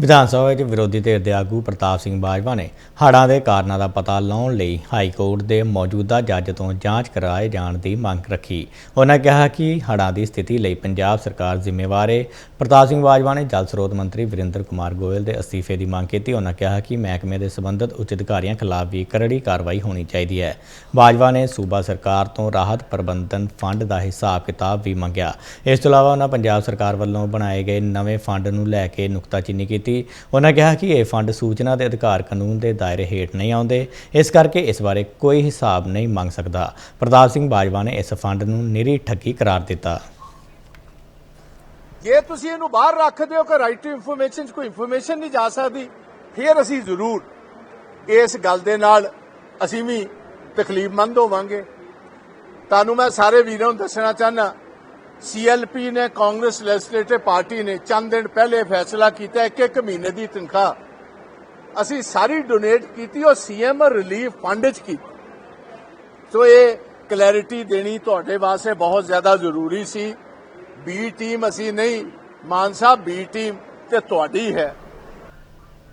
ਵਿਧਾਨ ਸਭਾ ਵਿੱਚ ਵਿਰੋਧੀ ਧਿਰ ਦੇ ਆਗੂ ਪ੍ਰਤਾਪ ਸਿੰਘ ਬਾਜਵਾ ਨੇ ਹੜ੍ਹਾਂ ਦੇ ਕਾਰਨਾਂ ਦਾ ਪਤਾ ਲਾਉਣ ਲਈ ਹਾਈ ਕੋਰਟ ਦੇ ਮੌਜੂਦਾ ਜੱਜ ਤੋਂ ਜਾਂਚ ਕਰਾਏ ਜਾਣ ਦੀ ਮੰਗ ਰੱਖੀ। ਉਹਨਾਂ ਕਿਹਾ ਕਿ ਹੜ੍ਹਾਂ ਦੀ ਸਥਿਤੀ ਲਈ ਪੰਜਾਬ ਸਰਕਾਰ ਜ਼ਿੰਮੇਵਾਰ ਹੈ ਪ੍ਰਤਾਪ ਸਿੰਘ ਬਾਜਵਾ ਨੇ ਜਲ ਸਰੋਤ ਮੰਤਰੀ ਵਿਰਿੰਦਰ ਕੁਮਾਰ ਗੋਇਲ ਦੇ ਅਸਤੀਫੇ ਦੀ ਮੰਗ ਕੀਤੀ। ਉਹਨਾਂ ਕਿਹਾ ਕਿ ਮਹਿਕਮੇ ਦੇ ਸੰਬੰਧਿਤ ਉੱਚ ਅਧਿਕਾਰੀਆਂ ਖਿਲਾਫ ਵੀ ਕਰੜੀ ਕਾਰਵਾਈ ਹੋਣੀ ਚਾਹੀਦੀ ਹੈ। ਬਾਜਵਾ ਨੇ ਸੂਬਾ ਸਰਕਾਰ ਤੋਂ ਰਾਹਤ ਪ੍ਰਬੰਧਨ ਫੰਡ ਦਾ ਹਿਸਾਬ ਕਿਤਾਬ ਵੀ ਮੰਗਿਆ। ਇਸ ਤੋਂ ਇਲਾਵਾ ਉਹਨਾਂ ਪੰਜਾਬ ਸਰਕਾਰ ਵੱਲੋਂ ਬਣਾਏ ਗਏ ਨਵੇਂ ਫੰਡ ਨੂੰ ਲੈ ਕੇ ਨੁਕਤਾਚੀਨੀ ਕੀਤੀ ਉਹਨਾਂ ਕਿਹਾ ਕਿ ਇਹ ਫੰਡ ਸੂਚਨਾ ਦੇ ਅਧਿਕਾਰ ਕਾਨੂੰਨ ਦੇ ਦਾਇਰੇ ਹੇਠ ਨਹੀਂ ਆਉਂਦੇ। ਇਸ ਕਰਕੇ ਇਸ ਬਾਰੇ ਕੋਈ ਹਿਸਾਬ ਨਹੀਂ ਮੰਗ ਸਕਦਾ। ਪ੍ਰਤਾਪ ਸਿੰਘ ਬਾਜਵਾ ਨੇ ਇਸ ਫੰਡ ਨੂੰ ਨਿਰੀ ਠੱਗੀ ਕਰਾਰ ਦਿੱਤਾ। ਜੇ ਤੁਸੀਂ ਇਹਨੂੰ ਬਾਹਰ ਰੱਖਦੇ ਹੋ ਕਿ ਰਾਈਟ ਟੂ ਇਨਫੋਰਮੇਸ਼ਨ 'ਚ ਕੋਈ ਇਨਫੋਰਮੇਸ਼ਨ ਨਹੀਂ ਜਾ ਸਕਦੀ, ਫਿਰ ਅਸੀਂ ਜ਼ਰੂਰ ਇਸ ਗੱਲ ਦੇ ਨਾਲ ਅਸੀਂ ਵੀ ਤਕਲੀਫਮੰਦ ਹੋਵਾਂਗੇ। ਤੁਹਾਨੂੰ ਮੈਂ ਸਾਰੇ ਵੀਰਾਂ ਨੂੰ ਦੱਸਣਾ ਚਾਹਨਾ ਸੀਐਲਪੀ ਨੇ, ਕਾਂਗਰਸ ਲੈਜਿਸਲੇਟਿਵ ਪਾਰਟੀ ਨੇ ਚੰਦ ਦਿਨ ਪਹਿਲੇ ਫੈਸਲਾ ਕੀਤਾ ਕਿ ਇੱਕ ਮਹੀਨੇ ਦੀ ਤਨਖਾਹ। ਅਸੀਂ ਸਾਰੀ ਡੋਨੇਟ ਕੀਤੀ, ਉਹ ਸੀਐਮ ਰਿਲੀਫ ਫੰਡ 'ਚ ਕੀਤੀ। ਸੋ ਇਹ ਕਲੈਰਿਟੀ ਦੇਣੀ ਤੁਹਾਡੇ ਵਾਸਤੇ ਬਹੁਤ ਜ਼ਿਆਦਾ ਜ਼ਰੂਰੀ ਸੀ। ਬੀ ਟੀਮ ਅਸੀਂ ਨਹੀਂ, ਮਾਨ ਸਾਹਿਬ ਬੀ ਟੀਮ ਤੇ ਤੁਹਾਡੀ ਹੈ।